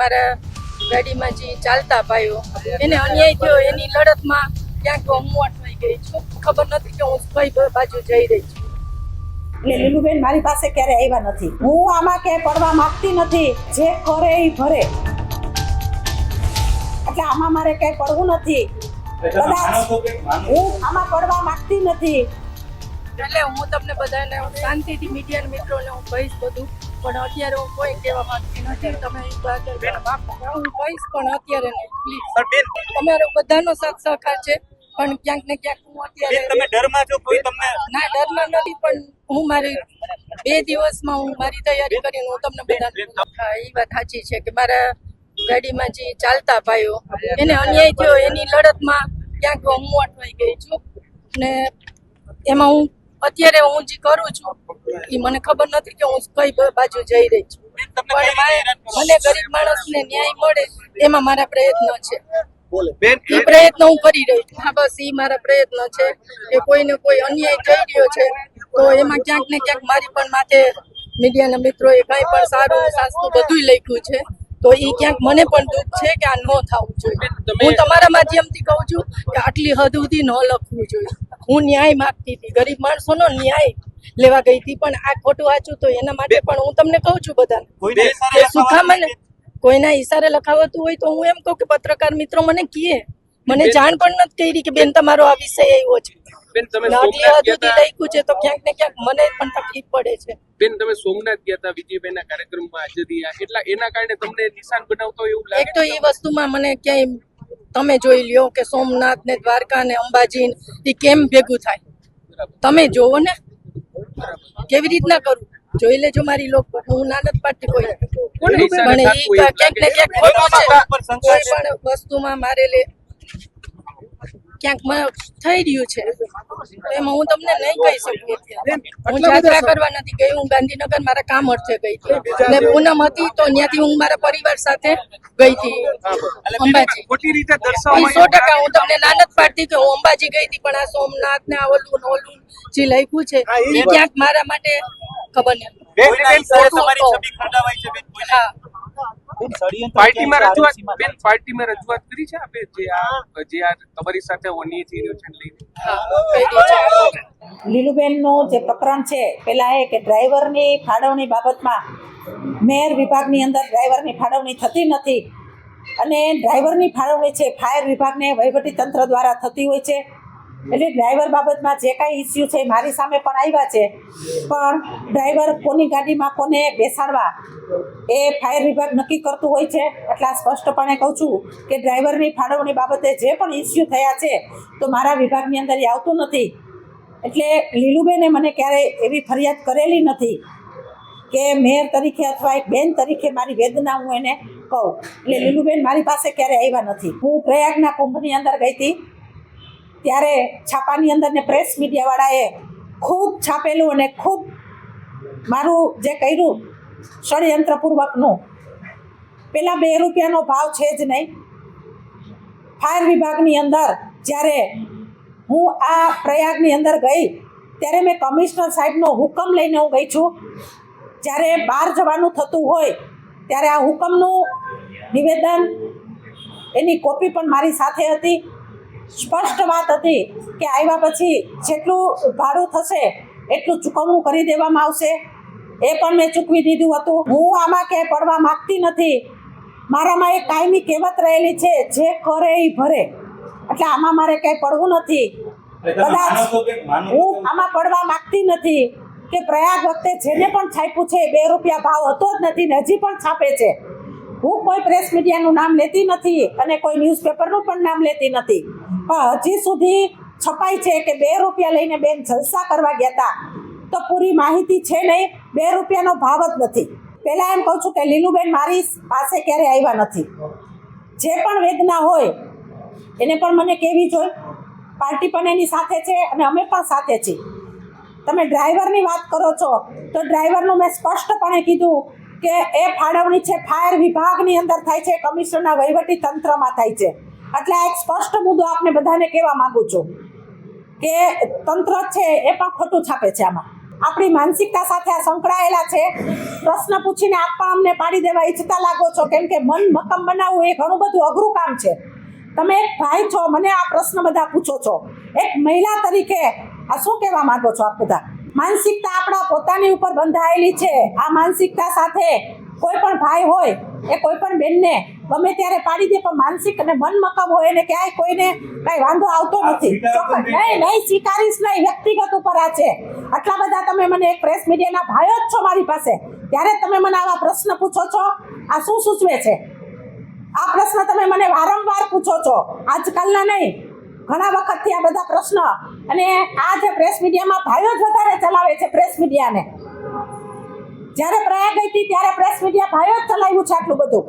મારા ગાડીમાં જે ચાલતા ભાઈઓ એને અન્યાય થયો એની લડતમાં ક્યાંક હું અટવાઈ ગઈ છું. ખબર નથી કે હું કઈ બાજુ જઈ રહી છું. એટલે લીલુબેન મારી પાસે ક્યારે આવ્યા નથી? હું આમાં ક્યાંય પડવા માંગતી નથી. જે કરે એ ભરે. એટલે આમાં મારે ક્યાંય પડવું નથી. કદાચ હું આમાં પડવા માંગતી નથી. એટલે હું તમને બધાને શાંતિથી મીડિયા મિત્રોને હું કહીશ બધું. પણ અત્યારે હું કોઈ કહેવા માંગતી નથી. તમે હું કહીશ પણ અત્યારે નહીં. પ્લીઝ તમારો બધાનો સાથ સહકાર છે પણ ક્યાંક ને ક્યાંક હું અત્યારે તમે ડરમાં છો કોઈ તમને ના ડરમાં નથી પણ હું મારી બે દિવસમાં હું મારી તૈયારી કરીને હું તમને બધા એ વાત સાચી છે કે મારા ગાડીમાં જે ચાલતા ભાઈઓ એને અન્યાય થયો એની લડતમાં ક્યાંક હું અટવાઈ ગઈ છું. ને એમાં હું અત્યારે હું જે કરું છું એ મને ખબર નથી કે હું કઈ બાજુ જઈ રહી છું. પણ મને ગરીબ માણસને ન્યાય મળે એમાં મારા પ્રયત્ન છે. એ પ્રયત્ન હું કરી રહી છું. હા બસ એ મારા પ્રયત્ન છે કે કોઈને કોઈ અન્યાય થઈ રહ્યો છે તો એમાં ક્યાંક ને ક્યાંક મારી પણ માથે મીડિયાના મિત્રોએ કંઈ પણ સારું સાસતું બધું લખ્યું છે. તો એ ક્યાંક મને પણ દુઃખ છે કે આ ન થવું જોઈએ. હું તમારા માધ્યમથી કહું છું કે આટલી હદ સુધી ન લખવું જોઈએ. હું ન્યાય માગતી હતી. ગરીબ માણસોનો ન્યાય લેવા ગઈ હતી પણ આ ખોટું વાંચું તો એના માટે પણ હું તમને કહું છું બધા સુખા મને કોઈના ઈશારે લખાવતું હોય તો હું એમ કહું કે પત્રકાર મિત્રો મને કીએ. મને જાણ પણ નથી કરી કે બેન તમારો આ વિષય આવ્યો છે. બેન તમે સોમનાથ ગયા લખ્યું છે તો ક્યાંક ને ક્યાંક મને પણ તકલીફ પડે છે. બેન તમે સોમનાથ ગયા હતા વિજયભાઈના કાર્યક્રમમાં હાજર રહ્યા એટલા એના કારણે તમને નિશાન બનાવતો એવું એક તો એ વસ્તુમાં મને ક્યાંય તમે જોઈ લ્યો કે સોમનાથ ને દ્વારકા ને અંબાજી ને એ કેમ ભેગું થાય? તમે જોવો ને. કેવી રીતના કરું? જોઈ લેજો મારી લોકો. હું ના પાટી કોઈ. પણ એ ક્યાંક ને ક્યાંક કોઈ પણ વસ્તુમાં મારે લે ક્યાંક થઈ રહ્યું છે. એમાં હું તમને નહીં કહી શકું. હું યાત્રા કરવા નથી ગઈ. હું ગાંધીનગર મારા કામ અર્થે ગઈ હતી. ને પૂનમ હતી તો ત્યાંથી હું મારા પરિવાર સાથે ગઈ હતી. અંબાજી. સો ટકા હું તમને નાનત પાડતી કે હું અંબાજી ગઈ હતી પણ આ સોમનાથ ને આ ઓલું ઓલું જે લખ્યું છે એ ક્યાંક મારા માટે ખબર નહીં. પાર્ટીમાં રજૂઆત બેન પાર્ટીમાં રજૂઆત કરી છે આપે? જે આ જે આ તમારી સાથે થઈ રહ્યો છે લઈને? લીલુબેનનું જે પ્રકરણ છે પેલા એ કે ડ્રાઈવરની ફાળવણી બાબતમાં મેયર વિભાગની અંદર ડ્રાઈવરની ફાળવણી થતી નથી. અને ડ્રાઈવરની ફાળવણી છે ફાયર વિભાગને વહીવટી તંત્ર દ્વારા થતી હોય છે. એટલે ડ્રાઈવર બાબતમાં જે કાંઈ ઇસ્યુ છે મારી સામે પણ આવ્યા છે. પણ ડ્રાઈવર કોની ગાડીમાં કોને બેસાડવા એ ફાયર વિભાગ નક્કી કરતું હોય છે. એટલા સ્પષ્ટપણે કહું છું કે ડ્રાઈવરની ફાળવણી બાબતે જે પણ ઇસ્યુ થયા છે તો મારા વિભાગની અંદર એ આવતું નથી. એટલે લીલુબેને મને ક્યારેય એવી ફરિયાદ કરેલી નથી કે મેયર તરીકે અથવા એક બેન તરીકે મારી વેદના હું એને કહું. એટલે લીલુબેન મારી પાસે ક્યારે આવ્યા નથી. હું પ્રયાગના કુંભની અંદર ગઈ હતી. ત્યારે છાપાની અંદર ને પ્રેસ મીડિયાવાળાએ ખૂબ છાપેલું અને ખૂબ મારું જે કર્યું ષડયંત્રપૂર્વકનું પહેલાં બે રૂપિયાનો ભાવ છે જ નહીં. ફાયર વિભાગની અંદર જ્યારે હું આ પ્રયાગની અંદર ગઈ, ત્યારે મેં કમિશનર સાહેબનો હુકમ લઈને હું ગઈ છું. જ્યારે બહાર જવાનું થતું હોય, ત્યારે આ હુકમનું નિવેદન એની કોપી પણ મારી સાથે હતી. સ્પષ્ટ વાત હતી કે આવ્યા પછી જેટલું ભાડું થશે એટલું ચૂકવણું કરી દેવામાં આવશે. એ પણ મેં ચૂકવી દીધું હતું. હું આમાં ક્યાંય પડવા માગતી નથી. મારામાં એક કાયમી કહેવત રહેલી છે જે કરે એ ભરે. એટલે આમાં મારે ક્યાંય પડવું નથી. કદાચ હું આમાં પડવા માગતી નથી કે પ્રયાગ વખતે જેને પણ છાપ્યું છે બે રૂપિયા ભાવ હતો જ નથી ને હજી પણ છાપે છે. હું કોઈ પ્રેસ મીડિયાનું નામ લેતી નથી અને કોઈ ન્યૂઝપેપરનું પણ નામ લેતી નથી. પણ હજી સુધી છપાય છે કે બે રૂપિયા લઈને બેન જલસા કરવા ગયા હતા તો પૂરી માહિતી છે નહીં, બે રૂપિયાનો ભાવ જ નથી. પહેલાં એમ કહું છું કે લીલુબેન મારી પાસે ક્યારે આવ્યા નથી. જે પણ વેદના હોય, એને પણ મને કેવી જોઈએ પાર્ટી પણ એની સાથે છે અને અમે પણ સાથે છીએ. તમે ડ્રાઈવરની વાત કરો છો, તો ડ્રાઈવરનું મેં સ્પષ્ટપણે કીધું કે એ ફાળવણી છે ફાયર વિભાગની અંદર થાય છે, કમિશનરના વહીવટી તંત્રમાં થાય છે. એટલે એક સ્પષ્ટ મુદ્દો આપને બધાને કહેવા માંગુ છું કે તંત્ર છે એ પણ ખોટું છાપે છે આમાં. આપણી માનસિકતા સાથે આ સંકળાયેલા છે. પ્રશ્ન પૂછીને આપ પણ અમને પાડી દેવા ઈચ્છતા લાગો છો, કેમ કે મન મક્કમ બનાવવું એ ઘણું બધું અઘરું કામ છે. તમે એક ભાઈ છો, મને આ પ્રશ્ન બધા પૂછો છો. એક મહિલા તરીકે આ શું કહેવા માંગો છો આપ બધા? માનસિકતા આપણા પોતાની ઉપર બંધાયેલી છે. આ માનસિકતા સાથે કોઈ પણ ભાઈ હોય એ કોઈ પણ બેનને ગમે ત્યારે પાડી દે પણ માનસિક અને મન મકમ હોય એને ક્યાંય કોઈને કઈ વાંધો આવતો નથી. નહીં નહીં સ્વીકારીશ નહીં. વ્યક્તિગત ઉપર આ છે. આટલા બધા તમે મને એક પ્રેસ મીડિયાના ભાઈઓ જ છો મારી પાસે. ત્યારે તમે મને આવા પ્રશ્ન પૂછો છો. આ શું સૂચવે છે? આ પ્રશ્ન તમે મને વારંવાર પૂછો છો. આજકાલના નહીં. ઘણા વખતથી આ બધા પ્રશ્ન અને આ જે પ્રેસ મીડિયામાં ભાઈઓ જ વધારે ચલાવે છે પ્રેસ મીડિયાને જ્યારે પ્રયાગ ગઈ હતી ત્યારે પ્રેસ મીડિયા ભાઈઓ જ ચલાવ્યું છે આટલું બધું.